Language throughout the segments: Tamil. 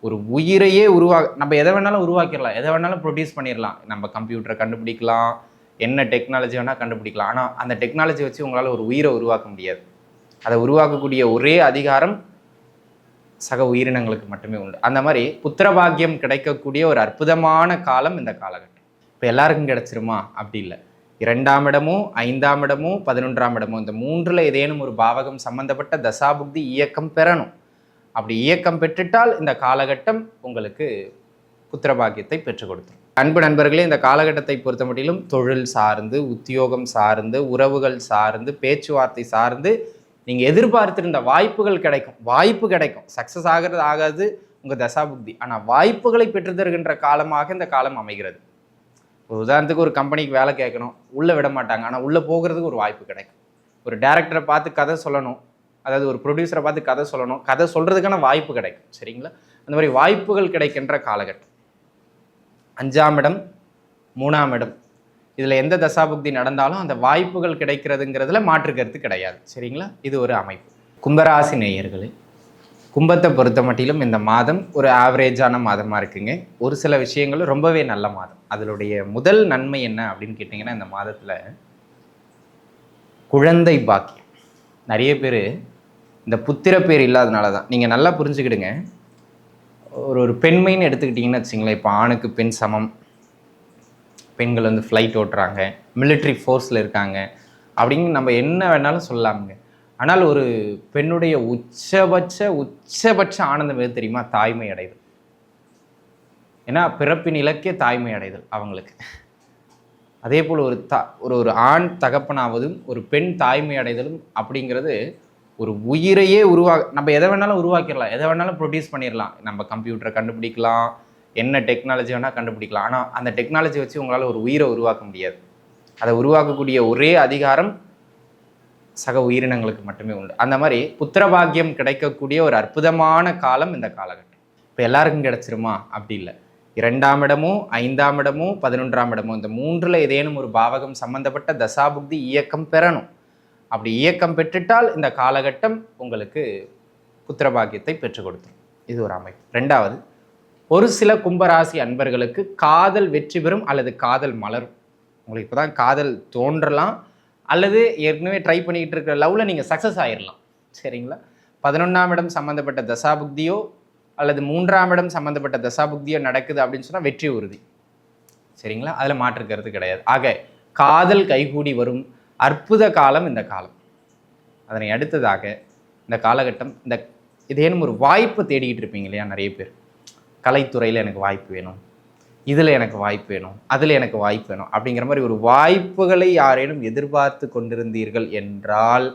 ஒரு உயிரையே உருவா நம்ம எதை வேணாலும் உருவாக்கிடலாம். எதை வேணாலும் ப்ரொடியூஸ் பண்ணிடலாம். நம்ம கம்ப்யூட்டரை கண்டுபிடிக்கலாம். என்ன டெக்னாலஜி வேணால் கண்டுபிடிக்கலாம். ஆனால் அந்த டெக்னாலஜி வச்சு உங்களால் ஒரு உயிரை உருவாக்க முடியாது. அதை உருவாக்கக்கூடிய ஒரே அதிகாரம் சக உயிரினங்களுக்கு மட்டுமே உண்டு. அந்த மாதிரி புத்திரபாகியம் கிடைக்கக்கூடிய ஒரு அற்புதமான காலம் இந்த காலகட்டம். இப்போ எல்லாருக்கும் கிடைச்சிருமா? அப்படி இல்லை. இரண்டாம் இடமும் ஐந்தாம் இடமும் பதினொன்றாம் இடமும் இந்த மூன்றில் ஏதேனும் ஒரு பாவகம் சம்பந்தப்பட்ட தசாபுக்தி இயக்கம் பெறணும். அப்படி இயக்கம் பெற்றுட்டால் இந்த காலகட்டம் உங்களுக்கு புத்திரபாக்கியத்தை பெற்றுக் கொடுத்துரும். அன்பு நண்பர்களே இந்த காலகட்டத்தை பொறுத்த மட்டிலும் தொழில் சார்ந்து உத்தியோகம் சார்ந்து உறவுகள் சார்ந்து பேச்சுவார்த்தை சார்ந்து நீங்கள் எதிர்பார்த்திருந்த வாய்ப்புகள் கிடைக்கும். வாய்ப்பு கிடைக்கும். சக்ஸஸ் ஆகிறது ஆகாது உங்கள் தசாபுக்தி. ஆனால் வாய்ப்புகளை பெற்று தருகின்ற காலமாக இந்த காலம் அமைகிறது. ஒரு உதாரணத்துக்கு ஒரு கம்பெனிக்கு வேலை கேட்கணும். உள்ளே விட மாட்டாங்க. ஆனால் உள்ளே போகிறதுக்கு ஒரு வாய்ப்பு கிடைக்கும். ஒரு டேரக்டரை பார்த்து கதை சொல்லணும். அதாவது ஒரு ப்ரொடியூசரை பார்த்து கதை சொல்லணும். கதை சொல்கிறதுக்கான வாய்ப்பு கிடைக்கும். சரிங்களா? அந்த மாதிரி வாய்ப்புகள் கிடைக்கின்ற காலகட்டம். அஞ்சாம் இடம் மூணாம் இடம். இதில் எந்த தசாபுக்தி நடந்தாலும் அந்த வாய்ப்புகள் கிடைக்கிறதுங்கிறதுல மாற்று கருத்து கிடையாது. சரிங்களா? இது ஒரு அமைப்பு. கும்பராசி நேயர்களே கும்பத்தை பொறுத்த மட்டிலும் இந்த மாதம் ஒரு ஆவரேஜான மாதமாக இருக்குங்க. ஒரு சில விஷயங்கள் ரொம்பவே நல்ல மாதம். அதனுடைய முதல் நன்மை என்ன அப்படின்னு கேட்டிங்கன்னா இந்த மாதத்தில் குழந்தை பாக்கியம். நிறைய பேர் இந்த புத்திர பேர் இல்லாதனால தான் நீங்கள் நல்லா புரிஞ்சுக்கிடுங்க. ஒரு ஒரு பெண்மைன்னு எடுத்துக்கிட்டிங்கன்னு வச்சுங்களேன் இப்போ ஆணுக்கு பெண் சமம். பெண்கள் வந்து ஃப்ளைட் ஓட்டுறாங்க. மிலிட்ரி ஃபோர்ஸில் இருக்காங்க. அப்படின்னு நம்ம என்ன வேணாலும் சொல்லலாமுங்க. ஆனால் ஒரு பெண்ணுடைய உச்சபட்ச உச்சபட்ச ஆனந்தம் எது தெரியுமா? தாய்மை அடைதல். ஏன்னா பிறப்பின் இலக்கே தாய்மை அடைதல் அவங்களுக்கு. அதே போல் ஒரு த ஒரு ஒரு ஆண் தகப்பனாவதும் ஒரு பெண் தாய்மை அடைதலும் அப்படிங்கிறது ஒரு உயிரையே உருவா நம்ம எதை வேணாலும் உருவாக்கிடலாம். எதை வேணாலும் ப்ரொடியூஸ் பண்ணிடலாம். நம்ம கம்ப்யூட்டரை கண்டுபிடிக்கலாம். என்ன டெக்னாலஜி வேணால் கண்டுபிடிக்கலாம். ஆனால் அந்த டெக்னாலஜி வச்சு உங்களால் ஒரு உயிரை உருவாக்க முடியாது. அதை உருவாக்கக்கூடிய ஒரே அதிகாரம் சக உயிரினங்களுக்கு மட்டுமே உண்டு. அந்த மாதிரி புத்திரபாகியம் கிடைக்கக்கூடிய ஒரு அற்புதமான காலம் இந்த காலகட்டம். இப்போ எல்லாருக்கும் கிடச்சிருமா? அப்படி இல்லை. இரண்டாம் இடமும் ஐந்தாம் இடமும் பதினொன்றாம் இடமும் இந்த மூன்றில் ஏதேனும் ஒரு பாவகம் சம்பந்தப்பட்ட தசாபுக்தி இயக்கம் பெறணும். அப்படி இயக்கம் பெற்றுட்டால் இந்த காலகட்டம் உங்களுக்கு புத்திரபாகியத்தை பெற்றுக் கொடுத்துரும் இது ஒரு அமைப்பு. ரெண்டாவது ஒரு சில கும்பராசி அன்பர்களுக்கு காதல் வெற்றி பெறும் அல்லது காதல் மலரும். உங்களுக்கு இப்போ தான் காதல் தோன்றலாம். அல்லது ஏற்கனவே ட்ரை பண்ணிக்கிட்டு இருக்கிற லவ்வில் நீங்கள் சக்ஸஸ் ஆயிடலாம் சரிங்களா? பதினொன்றாம் இடம் சம்மந்தப்பட்ட தசாபுக்தியோ அல்லது மூன்றாம் இடம் சம்மந்தப்பட்ட தசாபுக்தியோ நடக்குது அப்படின்னு சொன்னால் வெற்றி உறுதி. சரிங்களா? அதில் மாற்றுக்கிறது கிடையாது. ஆக காதல் கைகூடி வரும். அற்புத காலம் இந்த காலம். அதனை அடுத்ததாக இந்த காலகட்டம் இந்த இதேனும் ஒரு வாய்ப்பு தேடிக்கிட்டு இருப்பீங்க இல்லையா நிறைய பேர். கலைத்துறையில் எனக்கு வாய்ப்பு வேணும். இதில் எனக்கு வாய்ப்பு வேணும். அதில் எனக்கு வாய்ப்பு வேணும். அப்படிங்கிற மாதிரி ஒரு வாய்ப்புகளை யாரேனும் எதிர்பார்த்து கொண்டிருந்தீர்கள் என்றால்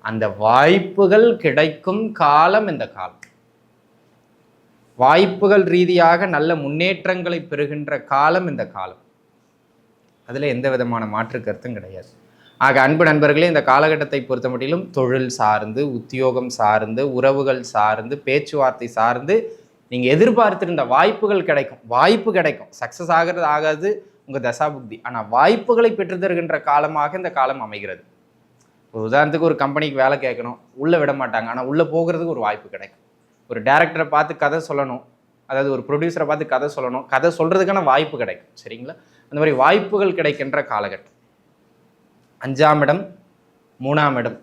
அந்த வாய்ப்புகள் கிடைக்கும் காலம் இந்த காலம். வாய்ப்புகள் ரீதியாக நல்ல முன்னேற்றங்களை பெறுகின்ற காலம் இந்த காலம். அதில் எந்த விதமான மாற்று கருத்தும் கிடையாது. ஆக அன்பு நண்பர்களே இந்த காலகட்டத்தை பொறுத்த மட்டிலும் தொழில் சார்ந்து உத்தியோகம் சார்ந்து உறவுகள் சார்ந்து பேச்சுவார்த்தை சார்ந்து நீங்கள் எதிர்பார்த்திருந்த வாய்ப்புகள் கிடைக்கும். வாய்ப்பு கிடைக்கும். சக்ஸஸ் ஆகிறது ஆகாது உங்கள் தசாபுக்தி. ஆனால் வாய்ப்புகளை பெற்று தருகின்ற காலமாக இந்த காலம் அமைகிறது. ஒரு உதாரணத்துக்கு ஒரு கம்பெனிக்கு வேலை கேட்கணும். உள்ளே விட மாட்டாங்க. ஆனால் உள்ளே போகிறதுக்கு ஒரு வாய்ப்பு கிடைக்கும். ஒரு டேரக்டரை பார்த்து கதை சொல்லணும். அதாவது ஒரு ப்ரொடியூசரை பார்த்து கதை சொல்லணும். கதை சொல்கிறதுக்கான வாய்ப்பு கிடைக்கும். சரிங்களா? அந்த மாதிரி வாய்ப்புகள் கிடைக்கின்ற காலகட்டம். அஞ்சாம் இடம் மூணாம் இடம்.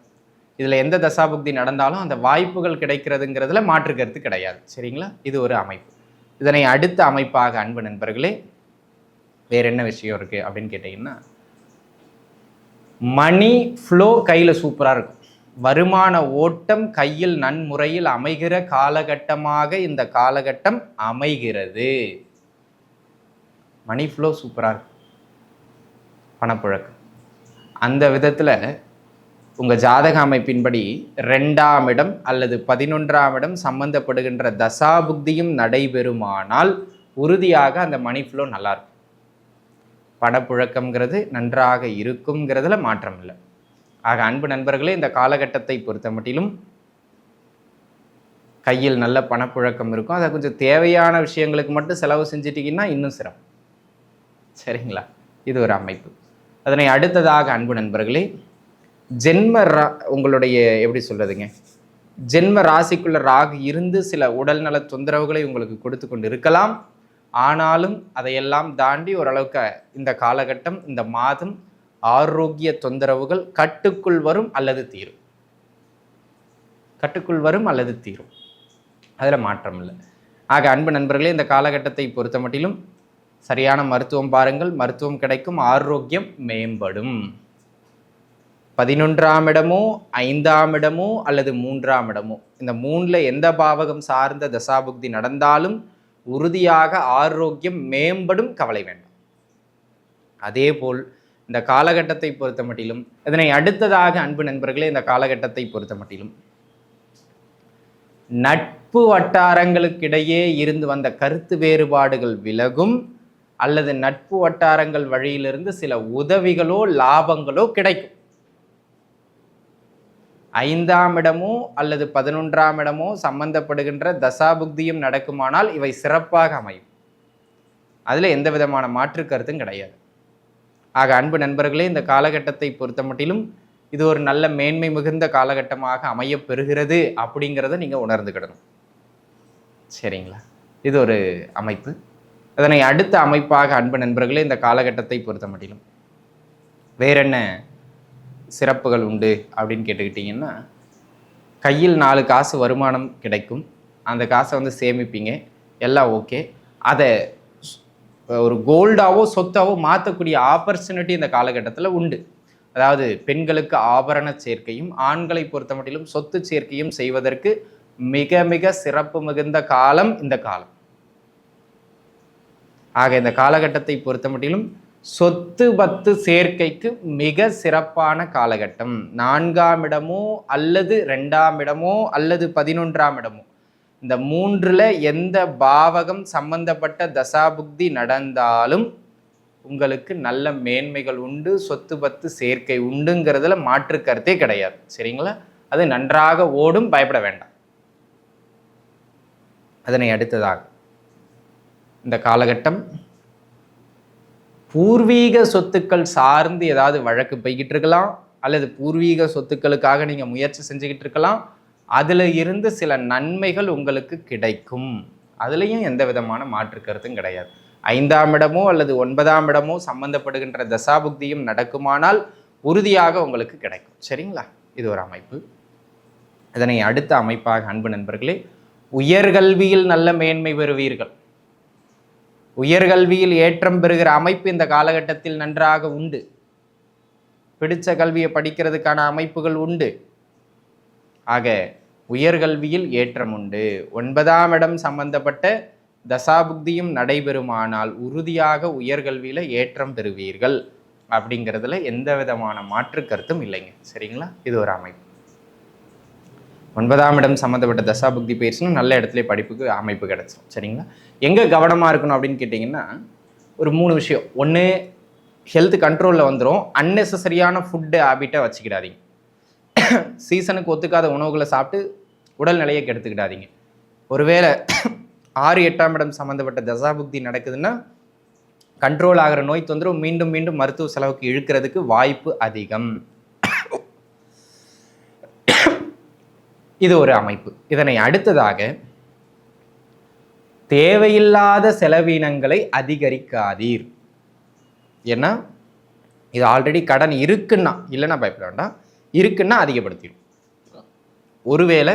இதில் எந்த தசாபுக்தி நடந்தாலும் அந்த வாய்ப்புகள் கிடைக்கிறதுங்கிறதுல மாற்று கருத்து கிடையாது. சரிங்களா? இது ஒரு அமைப்பு. இதனை அடுத்த அமைப்பாக அன்பு நண்பர்களே வேற என்ன விஷயம் இருக்குது அப்படின்னு கேட்டிங்கன்னா மணி ஃப்ளோ கையில் சூப்பராக இருக்கும். வருமான ஓட்டம் கையில் நன்முறையில் அமைகிற காலகட்டமாக இந்த காலகட்டம் அமைகிறது. மணி ஃப்ளோ சூப்பராக இருக்கும் பணப்புழக்கம். அந்த விதத்தில் உங்கள் ஜாதக அமைப்பின்படி ரெண்டாம் இடம் அல்லது பதினொன்றாம் இடம் சம்பந்தப்படுகின்ற தசாபுக்தியும் நடைபெறுமானால் உறுதியாக அந்த மணி ஃப்ளோ நல்லாயிருக்கும் பணப்புழக்கம்ங்கிறது நன்றாக இருக்குங்கிறதுல மாற்றம் இல்லை. ஆக அன்பு நண்பர்களே இந்த காலகட்டத்தை பொறுத்த மட்டிலும் கையில் நல்ல பணப்புழக்கம் இருக்கும். அதை கொஞ்சம் தேவையான விஷயங்களுக்கு மட்டும் செலவு செஞ்சிட்டிங்கன்னா இன்னும் சிறப்பு சரிங்களா? இது ஒரு அமைப்பு. அதனை அடுத்ததாக அன்பு நண்பர்களே ஜென்ம ரா உங்களுடைய எப்படி சொல்கிறதுங்க ஜென்ம ராசிக்குள்ள ராகு இருந்து சில உடல்நல தொந்தரவுகளை உங்களுக்கு கொடுத்து கொண்டு இருக்கலாம் ஆனாலும் அதையெல்லாம் தாண்டி ஓரளவுக்கு இந்த காலகட்டம் இந்த மாதம் ஆரோக்கிய தொந்தரவுகள் கட்டுக்குள் வரும் அல்லது தீரும். கட்டுக்குள் வரும் அல்லது தீரும். அதில் மாற்றம் இல்லை. ஆக அன்பு நண்பர்களே இந்த காலகட்டத்தை பொறுத்த மட்டிலும் சரியான மருத்துவம் பாருங்கள். மருத்துவம் கிடைக்கும் ஆரோக்கியம் மேம்படும். பதினொன்றாம் இடமோ ஐந்தாம் இடமோ அல்லது மூன்றாம் இடமோ இந்த மூணில் எந்த பாவகம் சார்ந்த தசாபுக்தி நடந்தாலும் உறுதியாக ஆரோக்கியம் மேம்படும் கவலை வேண்டாம். அதேபோல் இந்த காலகட்டத்தை பொறுத்த மட்டிலும் இதனை அடுத்ததாக அன்பு நண்பர்களே இந்த காலகட்டத்தை பொறுத்த மட்டிலும் நட்பு வட்டாரங்களுக்கிடையே இருந்து வந்த கருத்து வேறுபாடுகள் விலகும் அல்லது நட்பு வட்டாரங்கள் வழியிலிருந்து சில உதவிகளோ லாபங்களோ கிடைக்கும். ஐந்தாம் இடமோ அல்லது பதினொன்றாம் இடமோ சம்பந்தப்படுகின்ற தசாபுக்தியும் நடக்குமானால் இவை சிறப்பாக அமையும். அதில் எந்த விதமான மாற்று கருத்தும் கிடையாது. ஆக அன்பு நண்பர்களே இந்த காலகட்டத்தை பொறுத்த மட்டிலும் இது ஒரு நல்ல மேன்மை மிகுந்த காலகட்டமாக அமையப்பெறுகிறது அப்படிங்கிறத நீங்கள் உணர்ந்துக்கிடணும் சரிங்களா? இது ஒரு அமைப்பு. அதனை அடுத்த அமைப்பாக அன்பு நண்பர்களே இந்த காலகட்டத்தை பொறுத்த மட்டிலும் வேறென்ன சிறப்புகள் உண்டு அப்படின்னு கேட்டுக்கிட்டிங்கன்னா கையில் நாலு காசு வருமானம் கிடைக்கும். அந்த காசை வந்து சேமிப்பீங்க. எல்லாம் ஓகே. அதை ஒரு கோல்டாவோ சொத்தாவோ மாற்றக்கூடிய ஆப்பர்ச்சுனிட்டி இந்த காலகட்டத்தில் உண்டு. அதாவது பெண்களுக்கு ஆபரண சேர்க்கையும் ஆண்களை பொறுத்த மட்டிலும் சொத்து சேர்க்கையும் செய்வதற்கு மிக மிக சிறப்பு மிகுந்த காலம் இந்த காலம். ஆக இந்த காலகட்டத்தை பொறுத்த மட்டிலும் சொத்து பத்து சேர்க்கைக்கு மிக சிறப்பான காலகட்டம். நான்காம் இடமோ அல்லது ரெண்டாம் இடமோ அல்லது பதினொன்றாம் இடமோ. இந்த மூன்றில் எந்த பாவகம் சம்பந்தப்பட்ட தசாபுக்தி நடந்தாலும் உங்களுக்கு நல்ல மேன்மைகள் உண்டு சொத்து பத்து சேர்க்கை உண்டுங்கிறதுல மாற்று கருத்தே கிடையாது. சரிங்களா? அது நன்றாக ஓடும் பயப்பட வேண்டாம். அதனை அடுத்ததாக இந்த காலகட்டம் பூர்வீக சொத்துக்கள் சார்ந்து ஏதாவது வழக்கு போய்கிட்டு இருக்கலாம் அல்லது பூர்வீக சொத்துக்களுக்காக நீங்கள் முயற்சி செஞ்சுக்கிட்டு இருக்கலாம் அதில் இருந்து சில நன்மைகள் உங்களுக்கு கிடைக்கும். அதுலேயும் எந்த விதமான மாற்று கருத்தும் கிடையாது. ஐந்தாம் இடமோ அல்லது ஒன்பதாம் இடமோ சம்பந்தப்படுகின்ற தசாபுக்தியும் நடக்குமானால் உறுதியாக உங்களுக்கு கிடைக்கும். சரிங்களா? இது ஒரு அமைப்பு. இதனை அடுத்த அமைப்பாக அன்பு நண்பர்களே உயர்கல்வியில் நல்ல மேன்மை பெறுவீர்கள். உயர்கல்வியில் ஏற்றம் பெறுகிற அமைப்பு இந்த காலகட்டத்தில் நன்றாக உண்டு. பிடித்த கல்வியை படிக்கிறதுக்கான அமைப்புகள் உண்டு. ஆக உயர்கல்வியில் ஏற்றம் உண்டு ஒன்பதாம் இடம் சம்பந்தப்பட்ட தசாபுக்தியும் நடைபெறுமானால் உறுதியாக உயர்கல்வியில் ஏற்றம் பெறுவீர்கள். அப்படிங்கிறதுல எந்த விதமான மாற்று கருத்தும் இல்லைங்க. சரிங்களா? இது ஒரு அமைப்பு. ஒன்பதாம் இடம் சம்மந்தப்பட்ட தசாபுக்தி பயிற்சினா நல்ல இடத்துல படிப்புக்கு அமைப்பு கிடச்சிடும் சரிங்களா? எங்கே கவனமாக இருக்கணும் அப்படின்னு கேட்டிங்கன்னா ஒரு மூணு விஷயம். ஒன்று ஹெல்த் கண்ட்ரோலில் வந்துடும் அன்னெசரியான ஃபுட்டு ஹேபிட்டை வச்சுக்கிடாதீங்க. சீசனுக்கு ஒத்துக்காத உணவுகளை சாப்பிட்டு உடல்நிலையை கெடுத்துக்கிடாதீங்க. ஒருவேளை ஆறு எட்டாம் இடம் சம்மந்தப்பட்ட தசாபுக்தி நடக்குதுன்னா கண்ட்ரோல் ஆகிற நோய் தொந்தரவு மீண்டும் மீண்டும் மருத்துவ செலவுக்கு இழுக்கிறதுக்கு வாய்ப்பு அதிகம். இது ஒரு அமைப்பு. இதனை அடுத்ததாக தேவையில்லாத செலவினங்களை அதிகரிக்காதீர். ஏன்னா இது ஆல்ரெடி கடன் இருக்குன்னா இல்லைன்னா பயப்பட வேண்டாம். இருக்குன்னா அதிகப்படுத்திடும் ஒருவேளை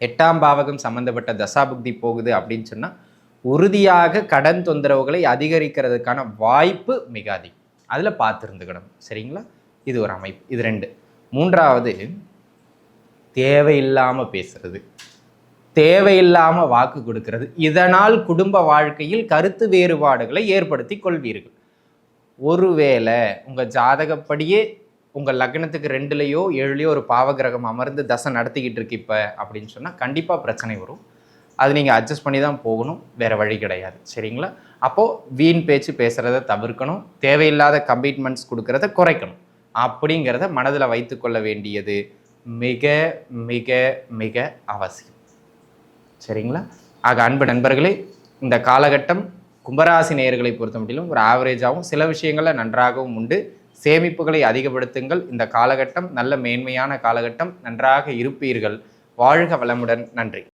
எட்டாம் பாவகம் சம்பந்தப்பட்ட தசாபுக்தி போகுது அப்படின்னு சொன்னால் உறுதியாக கடன் தொந்தரவுகளை அதிகரிக்கிறதுக்கான வாய்ப்பு மிக அதிகம். அதில் பார்த்துருந்துக்கணும். சரிங்களா? இது ஒரு அமைப்பு. இது ரெண்டு. மூன்றாவது தேவையில்லாமல் பேசுறது. தேவையில்லாமல் வாக்கு கொடுக்கிறது. இதனால் குடும்ப வாழ்க்கையில் கருத்து வேறுபாடுகளை ஏற்படுத்தி கொள்வீர்கள். ஒருவேளை உங்கள் ஜாதகப்படியே உங்கள் லக்னத்துக்கு ரெண்டுலேயோ ஏழுலையோ ஒரு பாவகிரகம் அமர்ந்து தசை நடத்திக்கிட்டு இருக்கு இப்போ அப்படின்னு சொன்னால் கண்டிப்பாக பிரச்சனை வரும். அது நீங்கள் அட்ஜஸ்ட் பண்ணி தான் போகணும். வேறு வழி கிடையாது. சரிங்களா? அப்போது வீண் பேச்சு பேசுகிறத தவிர்க்கணும். தேவையில்லாத கமிட்மெண்ட்ஸ் கொடுக்கறத குறைக்கணும். அப்படிங்கிறத மனதில் வைத்துக்கொள்ள வேண்டியது மிக மிக மிக அவசியம். சரிங்களா? ஆக அன்பு நண்பர்களே இந்த காலகட்டம் கும்பராசி நேயர்களை பொறுத்த முடியலும் ஒரு ஆவரேஜாகவும் சில விஷயங்களில் நன்றாகவும் உண்டு. சேமிப்புகளை அதிகப்படுத்துங்கள். இந்த காலகட்டம் நல்ல மேன்மையான காலகட்டம். நன்றாக இருப்பீர்கள். வாழ்க வளமுடன். நன்றி.